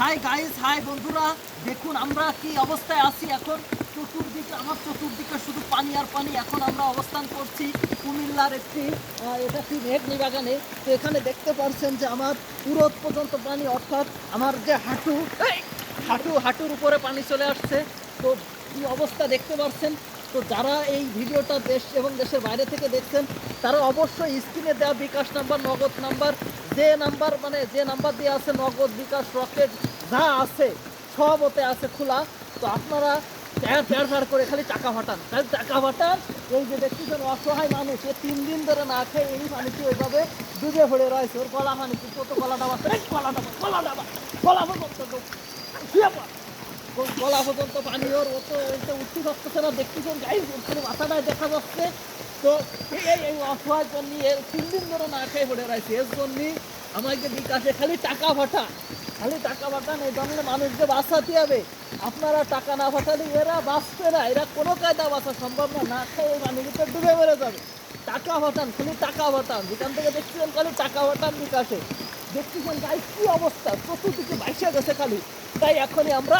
Hi guys hi বন্ধুরা। দেখুন, আমরা কি অবস্থায় আছি এখন? চতুর্দিকে, আমার চতুর্দিকে শুধু পানি আর পানি। এখন আমরা অবস্থান করছি কুমিল্লার একটি এটা কি মেঘনি বাগানে তো এখানে দেখতে পাচ্ছেন যে আমার পুরো পর্যন্ত পানি, অর্থাৎ আমার যে হাঁটু হাঁটু, হাঁটুর উপরে পানি চলে আসছে। তো কি অবস্থা দেখতে পাচ্ছেন তো যারা এই ভিডিওটা দেশ এবং দেশের বাইরে থেকে দেখছেন, তারা অবশ্যই স্ক্রিনে দেওয়া বিকাশ নাম্বার, নগদ নাম্বার, যে নাম্বার মানে যে নাম্বার দিয়ে আছে নগদ, বিকাশ, রকেট, যা আছে, সব ওতে আছে খোলা তো আপনারা প্যার প্যার প্যার করে খালি টাকা ফাটান খালি টাকা ফাটান, এই যে দেখতেছেন, অসহায় মানুষ, এ তিন দিন ধরে না খেয়ে এই পানিতে ওইভাবে ডুবে পড়ে রয়েছে ওর গলা পানি কি কত গলা ডাবা গলা পর্যন্ত ডুব। শুয়ে পড়। গলা পর্যন্ত পানি ওর ও তো ওইটা উঠতে পারতেছে না দেখতেছেন গাই ওখানে মাথাটায় দেখা যাচ্ছে। তো এই অসহায় জন্য এর তিন দিন ধরে না খেয়ে পড়ে রয়েছে। এর জন্যই আমাকে বিকাশে খালি টাকা পাঠা খালি টাকা পাঠান, এই ধরনের মানুষকে বাঁচাতে হবে। আপনারা টাকা না পাঠালে এরা বাঁচবে না, এরা কোনো কায়দা বাঁচা সম্ভব না। না খেয়ে এই মানুষের ডুবে মেরে যাবে। টাকা পাঠান, খালি টাকা পাঠান। যেখান থেকে দেখছিলেন খালি টাকা পাঠান বিকাশে। দেখতেছেন গাই কি অবস্থা, চতুর্দিকে বাইসে গেছে খালি। তাই এখনই আমরা